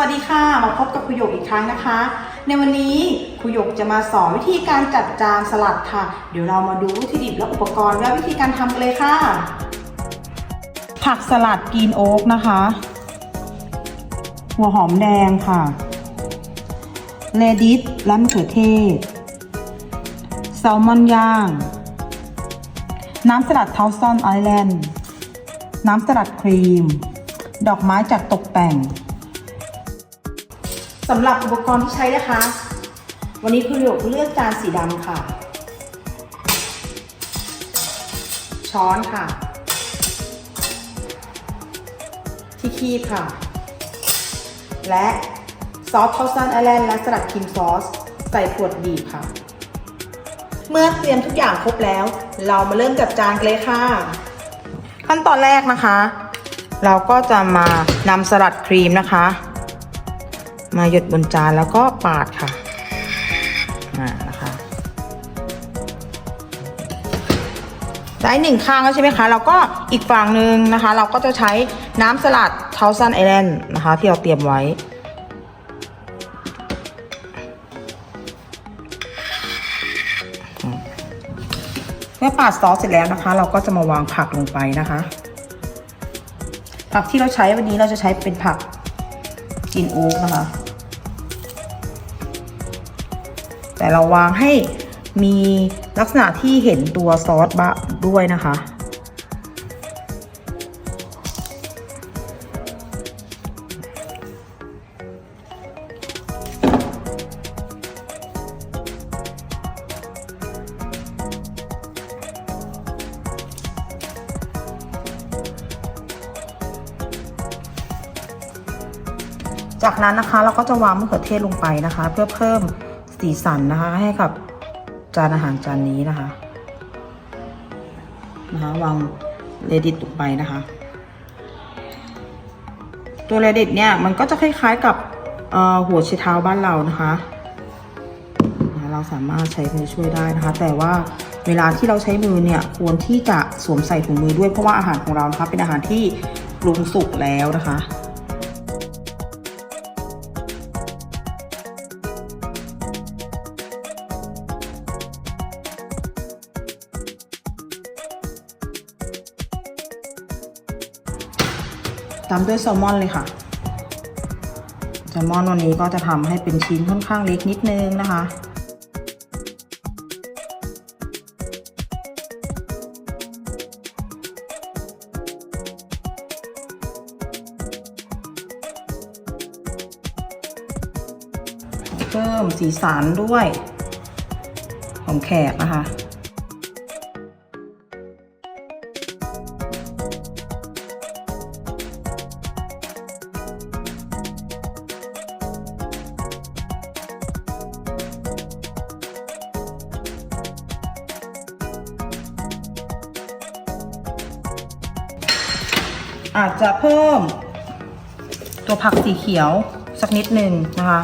สวัสดีค่ะ มาพบกับครูหยกอีกครั้งนะคะ ในวันนี้ครูหยกจะมาสอนวิธีการจัดจานสลัดค่ะ เดี๋ยวเรามาดูวัตถุดิบและอุปกรณ์และวิธีการทำกันเลยค่ะ ผักสลัดกรีนโอ๊กนะคะ หัวหอมแดงค่ะเลดิสและมะเขือเทศแซลมอนย่าง น้ำสลัดเทาซอนไอแลนด์ น้ำสลัดครีม ดอกไม้จัดตกแต่ง สำหรับอุปกรณ์ที่ใช้นะคะ วันนี้คุณหยกเลือกจานสีดำค่ะ ช้อนค่ะ ที่คีบค่ะ และซอสทอสซันไอแลนด์และสลัดครีมซอส ใส่ขวดบีบค่ะ เมื่อเตรียมทุกอย่างครบแล้ว เรามาเริ่มจัดจานกันเลยค่ะ ขั้นตอนแรกนะคะ เราก็จะมานำสลัดครีมนะคะ มาหยดบนจานแล้วก็ปาดค่ะอ่านะคะได้หนึ่งข้างแล้วใช่ไหมคะ เราก็อีกฝั่งหนึ่งนะคะ เราก็จะใช้น้ำสลัดเทาซันไอแลนด์นะคะ ที่เราเตรียมไว้เมื่อปาดซอสเสร็จแล้วนะคะ เราก็จะมาวางผักลงไปนะคะ ผักที่เราใช้วันนี้เราจะใช้เป็นผักกินโอ๊กนะคะ แต่เราวางให้มีลักษณะที่เห็นตัวซอสบะด้วยนะคะ จากนั้นนะคะเราก็จะวางมะเขือเทศลงไปนะคะ เพื่อเพิ่ม สีสันนะคะ ให้กับจานอาหารจานนี้นะคะนะคะวางเรดิตลงไปนะคะ ตัวเรดิตเนี่ยมันก็จะคล้ายๆกับหัวไชเท้าบ้านเรานะคะนะคะเราสามารถใช้มือช่วยได้นะคะ แต่ว่าเวลาที่เราใช้มือเนี่ยควรที่จะสวมใส่ถุงมือด้วยเพราะว่าอาหารของเรานะคะเป็นอาหารที่ปรุงสุกแล้วนะคะ ตามด้วยแซลมอนเลยค่ะแซลมอนวันนี้ก็จะทำให้เป็นชิ้นค่อนข้างเล็กนิดนึงนะคะ เพิ่มสีสันด้วย ของแขกนะคะ อาจจะเพิ่ม ตัวผักสีเขียวสักนิดหนึ่งนะคะ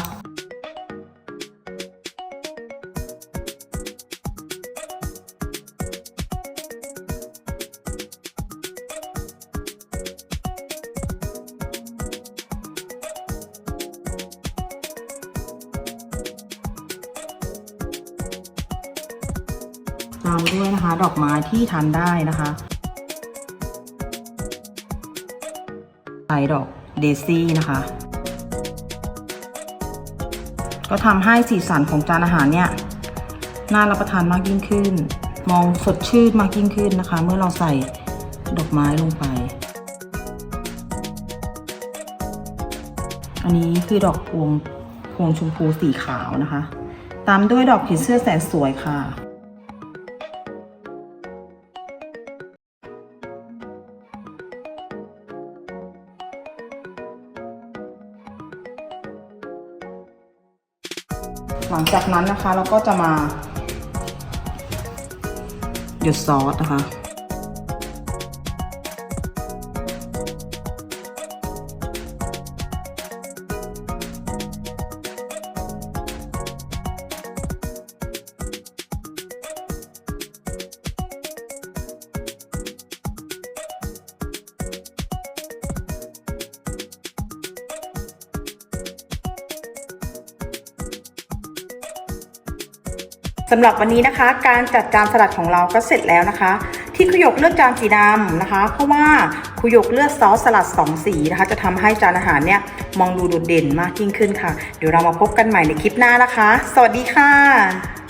ตามด้วยนะคะ ดอกไม้ที่ทานได้นะคะ ใส่ดอกเดซี่นะคะ ก็ทำให้สีสันของจานอาหารเนี่ยน่ารับประทานมากยิ่งขึ้น มองสดชื่นมากยิ่งขึ้นนะคะ เมื่อเราใส่ดอกไม้ลงไป อันนี้คือดอกพวงพวงชมพูสีขาวนะคะ ตามด้วยดอกผีเสื้อแสนสวยค่ะ หลังจากนั้นนะคะเราก็จะมาหยดซอสนะคะ สำหรับวันนี้นะคะ การจัดจานสลัดของเราก็เสร็จแล้วนะคะ ที่คุยกเลือกจานสีดำนะคะ เพราะว่าคุยกเลือกซอสสลัดสองสีนะคะ จะทำให้จานอาหารเนี่ยมองดูโดดเด่นมากยิ่งขึ้นค่ะ เดี๋ยวเรามาพบกันใหม่ในคลิปหน้านะคะ สวัสดีค่ะ